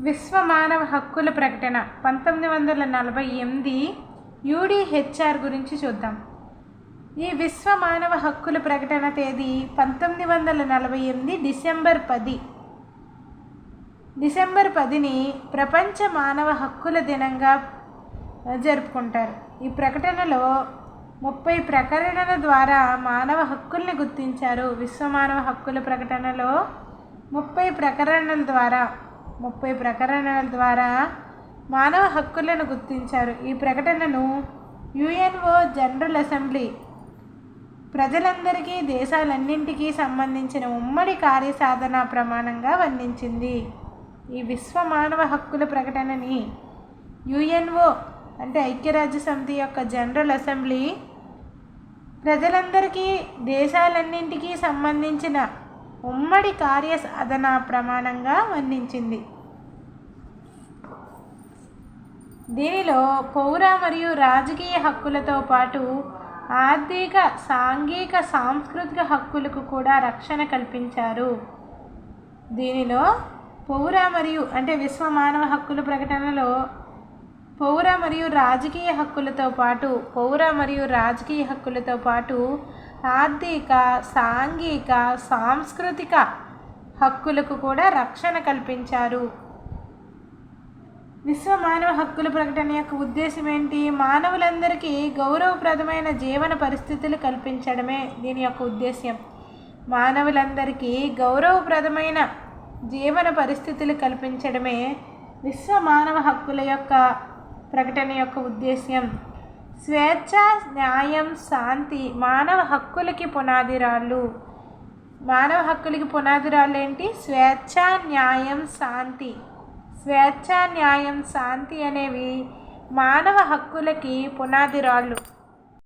విశ్వ మానవ హక్కుల ప్రకటన పంతొమ్మిది వందల నలభై ఎనిమిది యూడిహెచ్ఆర్ గురించి చూద్దాం. ఈ విశ్వ మానవ హక్కుల ప్రకటన తేదీ పంతొమ్మిది వందల నలభై ఎనిమిది డిసెంబర్ పది. డిసెంబర్ పదిని ప్రపంచ మానవ హక్కుల దినంగా జరుపుకుంటారు. ఈ ప్రకటనలో ముప్పై ప్రకటనల ద్వారా మానవ హక్కుల్ని గుర్తించారు. విశ్వ మానవ హక్కుల ప్రకటనలో ముప్పై ప్రకటనల ద్వారా ముప్పై ప్రకటనల ద్వారా మానవ హక్కులను గుర్తించారు. ఈ ప్రకటనను యుఎన్ఓ జనరల్ అసెంబ్లీ ప్రజలందరికీ దేశాలన్నింటికీ సంబంధించిన ఉమ్మడి కార్యసాధన ప్రమాణంగా వర్ణించింది. ఈ విశ్వ మానవ హక్కుల ప్రకటనని యుఎన్ఓ అంటే ఐక్యరాజ్య సమితి యొక్క జనరల్ అసెంబ్లీ ప్రజలందరికీ దేశాలన్నింటికీ సంబంధించిన ఉమ్మడి కార్యసాధన ప్రమాణంగా వర్ణించింది. దీనిలో పౌర మరియు రాజకీయ హక్కులతో పాటు ఆర్థిక సాంఘిక సాంస్కృతిక హక్కులకు కూడా రక్షణ కల్పించారు. దీనిలో పౌర మరియు అంటే విశ్వ మానవ హక్కుల ప్రకటనలో పౌర మరియు రాజకీయ హక్కులతో పాటు పౌర మరియు రాజకీయ హక్కులతో పాటు ఆర్థిక సాంఘిక సాంస్కృతిక హక్కులకు కూడా రక్షణ కల్పించారు. విశ్వ మానవ హక్కుల ప్రకటన యొక్క ఉద్దేశం ఏంటి? మానవులందరికీ గౌరవప్రదమైన జీవన పరిస్థితులు కల్పించడమే దీని యొక్క ఉద్దేశ్యం. మానవులందరికీ గౌరవప్రదమైన జీవన పరిస్థితులు కల్పించడమే విశ్వ మానవ హక్కుల యొక్క ప్రకటన యొక్క ఉద్దేశ్యం. స్వేచ్ఛ న్యాయం శాంతి మానవ హక్కులకి పునాదిరాళ్ళు. మానవ హక్కులకి పునాదిరాళ్ళు ఏంటి? స్వేచ్ఛ న్యాయం శాంతి. స్వేచ్ఛ న్యాయం శాంతి అనేవి మానవ హక్కులకి పునాదిరాళ్ళు.